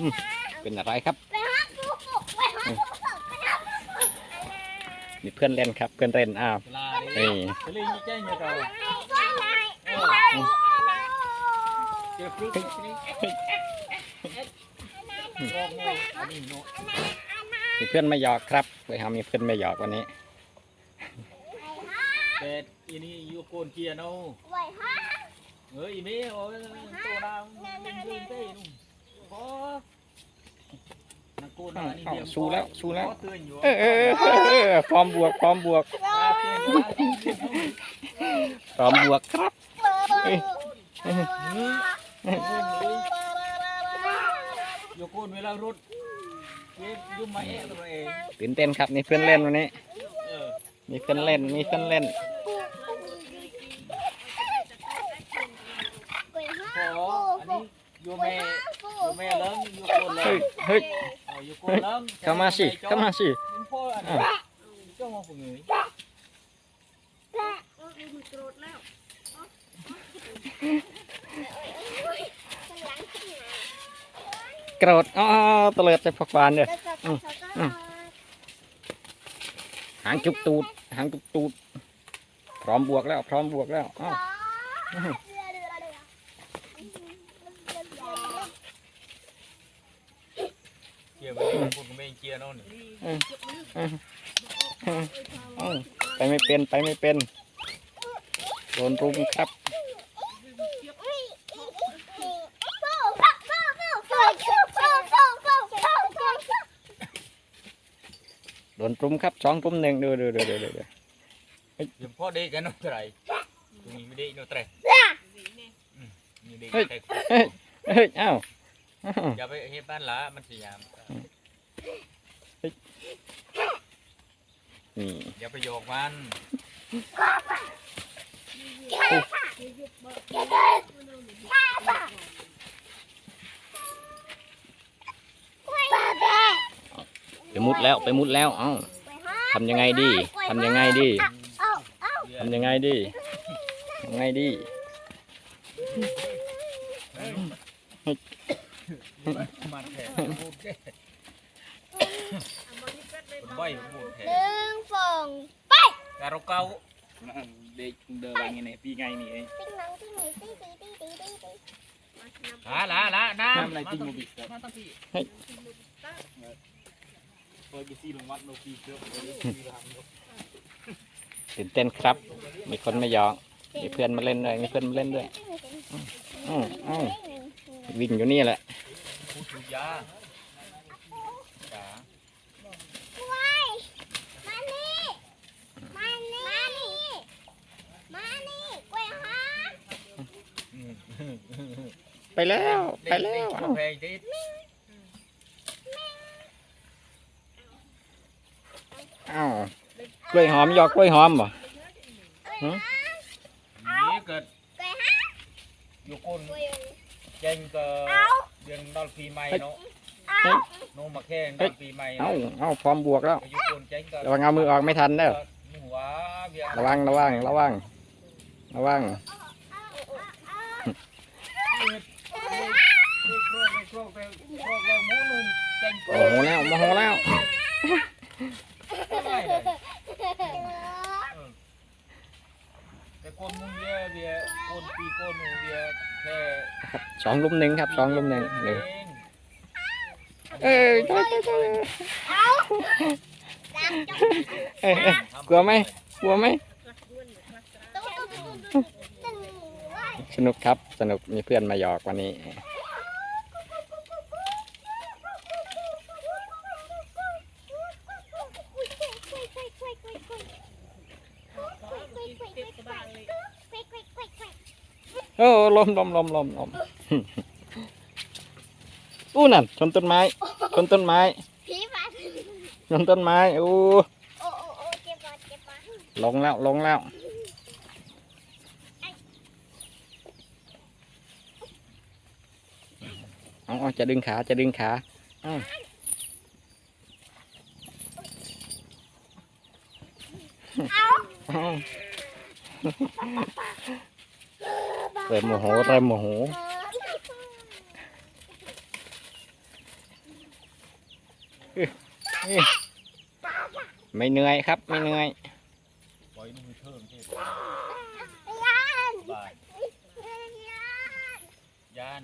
อืมเป็นอะไรครับไปหาปูปูไปหาปูปูไปหาปูปูมีเพื่อนเล่นครับ เพื่อนเล่นอ้าวเวลานี่จะเล่นยี่แจ้งยังไงอะไรอะไรเจอฟรุตนี่โง่โง่อันนี้โง่มีเพื่อนไม่หยอกครับไปหามีเพื่อนไม่หยอกวันนี้แต่อีนี่อยู่โกนเกียร์เนาะไว้ฮะเฮ้ยอีเมย์โอ้ยตัวดาวยิงยิงเต้นุ่ม พอนักโกนอันนี้เดียวสู้แล้วสู้แล้ว เออเออเออเออพร้อมบวกพร้อมบวกพร้อมบวกครับอยู่โกนเวลารถเย็บยุ่มมาเอะตัวเองตื่นเต้นครับมีเพื่อนเล่นวันนี้มีเพื่อนเล่นมีเพื่อนเล่นขออันนี้อยู่แม่ แม่เลิ้งอยู่โกนเลิ้เฮ้ยงเฮ้ยเอาอยู่โกนเลิ้งเข้ามาสิเข้ามาสิยิงพ่ออันนี้เจ้ามาฝึกเงยโกรธอ๋อตะเลิดจะพักบานเลยหางจุกตูด หางจุกตูด พร้อมบวกแล้ว พร้อมบวกแล้วอ้าว เกี ยร์ไปเลยพวกไม่เกียร์โน่นอ้าวไปไม่เป็นไปไม่เป็นโดนรุมครับโดนรุมครับสองรุมหนึ่งดูดูดูดูดูดูเดี๋ยวพ่อเด็กกันโน่นไรตรงนี้ไม่ได้โน่นไรเด็กแต่เฮ้ยอ้าวอ้าอย่าไปเฮ็ดบ้านละมันสยาม นี่อย่าไปโยกมันไปมุดแล้วไปมุดแล้ว เอ้าทำยังไงดีทำยังไงดีทำยังไงดีทำยังไงดีมันแผลพูด แก่ใบพูดแผลหนึ่งสองการเก่าเด็กเดินว่าไงเนี่ยปีไงนี่เองติ๊งนังติ๊งหนีติ๊งติ๊งติ๊งติ๊งติ๊งติ๊งหาละละน้ำอะไรติ้งโมบิสมาตั้งที่เปิดไปซีลงวัดโนปีเกือบตื่นเต้นครับ มีคนไม่ยอมมีเพื่อนมาเล่นด้วยมีเพื่อนมาเล่นด้วยอ้าวอ้าววิ่งอยู่นี่แหละ พูดถูกยาจ๋า มานี่มานี่มานี่มานี่กล้วยฮะ ไปแล้ว ไปแล้วกาอ้าวแฟดิอ้าวกล้วยหอมยอกกล้วยหอมบ่นี่เกิดกล้วยฮะอยู่คนกล้วยเจงก็เอาเดือนดอลปีใหม่เนาะเอาโนมาแข่งดอลปีใหม่เอ้าเอ้าพร้อมบวกแล้ว อยู่คนเจงก็ระวังเอามือออกไม่ทันเด้อหัวเบียระวังระวังระวังระวัง โอ้โหแล้วโมโหแล้วแต่คนมึงเบียเบียคนปีคนมึงเบียแค่สองลุมหนึ่งครับสองลุมหนึ่งหนึ่งเอ้ยเอ้ยเอ้ยเอ้ยเอ้ยเอ้ยกลัวไหมกลัวไหมสนุกครับสนุกมีเพื่อนมาหยอกวันนี้ โอ้ลมลมลมลมลมอู้นั่นชนต้นไม้ชนต้นไม้ผีบ้าชนต้นไม้อู้โอ้โอ้โอ้เจ็บปวดเจ็บปวดลงแล้วลงแล้วเอาเอาจะดึงขาจะดึงขาอ้าวอ้าว เริ่มโมโหเริ่มโมโหเอ้ยไม่เหนื่อยครับ ไม่เหนื่อยปล่อยมือเทิงเท่ยานบายยานยาน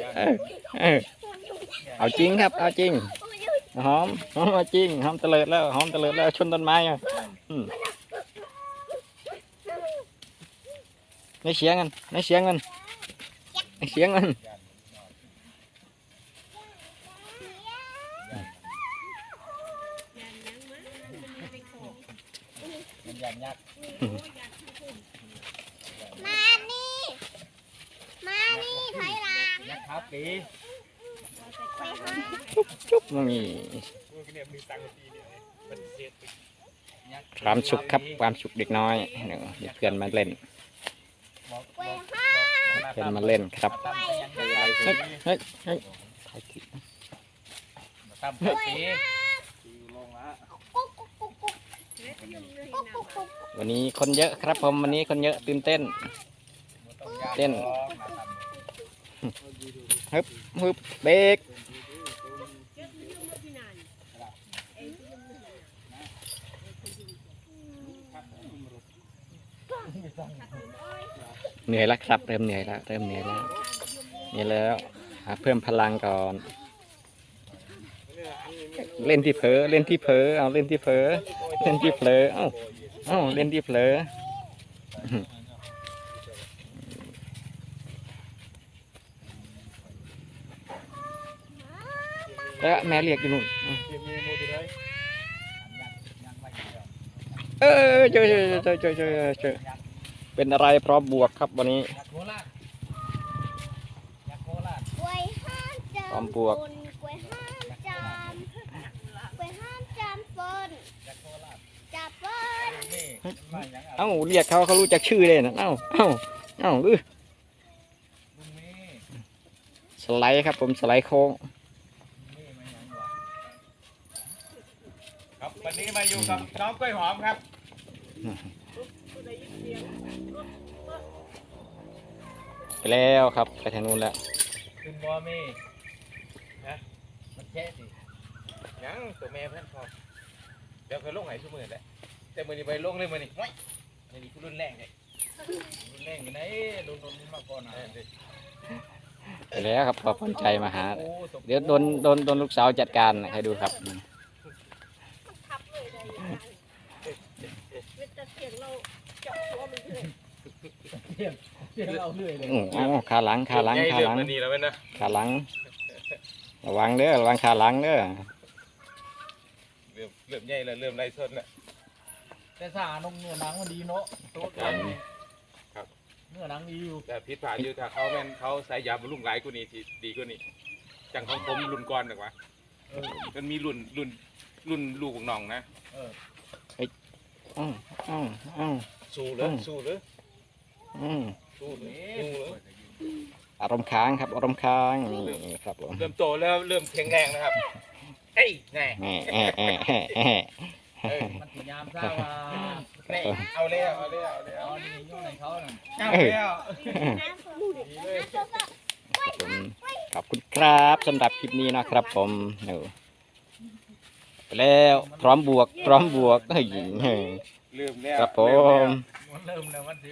ยานเออเออเอาจริงครับ เอาจริงหอมหอมเอาจริงหอมเตลิดแล้วหอมเตลิดแล้วชนต้นไม้อะอืม ในเสียงกันในเสียงกันในเสียงกันมันยานยักษ์มานี่ มานี่ถอยหลังยักษ์ครับปีไปหาจุ๊บมันมียักษ์ความสุขครับความสุขเด็กน้อยเดี๋ยวเดี๋ยวเพื่อนมาเล่น บอก ไป บอก หา เพื่อนมาเล่นครับเฮ้ยเฮ้ยเฮ้ยตั้มครับปีกุ๊กกุ๊กกุ๊กกุ๊กกุ๊กกุ๊กกุ๊กวันนี้คนเยอะครับผมวันนี้คนเยอะตื่นเต้น เต้นฮึบฮึบเบรก เหนื่อยแล้วครับเริ่มเหนื่อยแล้วเริ่มเหนื่อยแล้วเหนี่อยแล้วหาเพิ่มพลังก่อน เล่นที่เผลอเล่นที่เผลอเอาเล่นที่เผลอเล่นที่เผลอเอ้าเอ้าเล่นที่เผลอแล้วแม่เรียกอยู่นู่นเออเจอเจอเจอเจอเจอ เจอเป็นอะไรพร้อมบวกครับวันนี้ยักษ์โคราชยักษ์โคราชกล้วยห้ามจามความบวกฝนกล้วยห้ามจามกล้วยห้ามจามฝนยักษ์โคราชจับฝนนี่มาอย่างอะเอ้าเรียกเขาเขารู้จักชื่อเลยนะเอ้าเอ้าเอ้าอื้อลุงนี่สไลด์ครับ ผมสไลด์โค้งนี่มาอย่างวะครับวันนี้มาอยู่กับน้องกล้วยหอมครับ ไปแล้วครับ ไปทางนู้นแล้วขึ้นบอมีฮะมันแค่สิยังตัวแม่เพื่อนพอเดี๋ยวเคยลงไหนชั่วโมงแหละแต่มือนี้ไปลงเลยมือนี้ว้ายนี่นี่คือรุ่นแรกเลยรุนแรงอยู่ไหนโดนโดนมาก่อนนะเออเดี๋ยวไปแล้วครับพอพนใจมาหาโอ้สมเดี๋ยวโดนโดนโดนลูกสาวจัดการนะให้ดูครับเที่ยงเที่ย งเอาเรื่อยเลยอืออ๋อขาหลังขาหลังใญ่ขาเรื่หอลังงมันนี่แล้วเว้ยนะขาหลัง ระวังเด้อระวังขาหลังเด้อเริ่มเริ่มใหญ่แล้วเริ่มไล่ส้นแล้วแต่สานมเนื้อหนังมันดีเนาะโต๊ะกันนี่เนื้อหนังดีอยู่แต่พิษผ่านอยู่ถ้าเขาแม่นเขาใส่ยาบำรุงหลายกว่านี้ที่ดีกว่านี้จังของผมรุ่นก่อนหรอกวะเออมันมีรุ่นรุ่นรุ่นลูกของน้องนะเอออ้าวอ้าวอ้าวสู้เลยอืมสู้เลย อืมสู้เลยนี่สู้เลยอารมณ์ค้างครับอารมณ์ค้างนี่ครับผมเริ่มโตแล้วเริ่มแข็งแรงนะครับเอ้ยไงแอะแอะแอะแอะแอะเอ้ยมันสิยามซ่าว่านี่เอาแล้วเอาแล้วเอาแล้วเอาดีอยู่ในเขาน่ะเอาแล้วน้ำฝนน้ำฝนครับผมขอบคุณครับสำหรับคลิปนี้นะครับ ผมหนูไปแล้วพร้อมบวก พร้อมบวกเฮ้ยลืมแล้วครับผลืแล้วมมันเริ่มแล้วมันสิ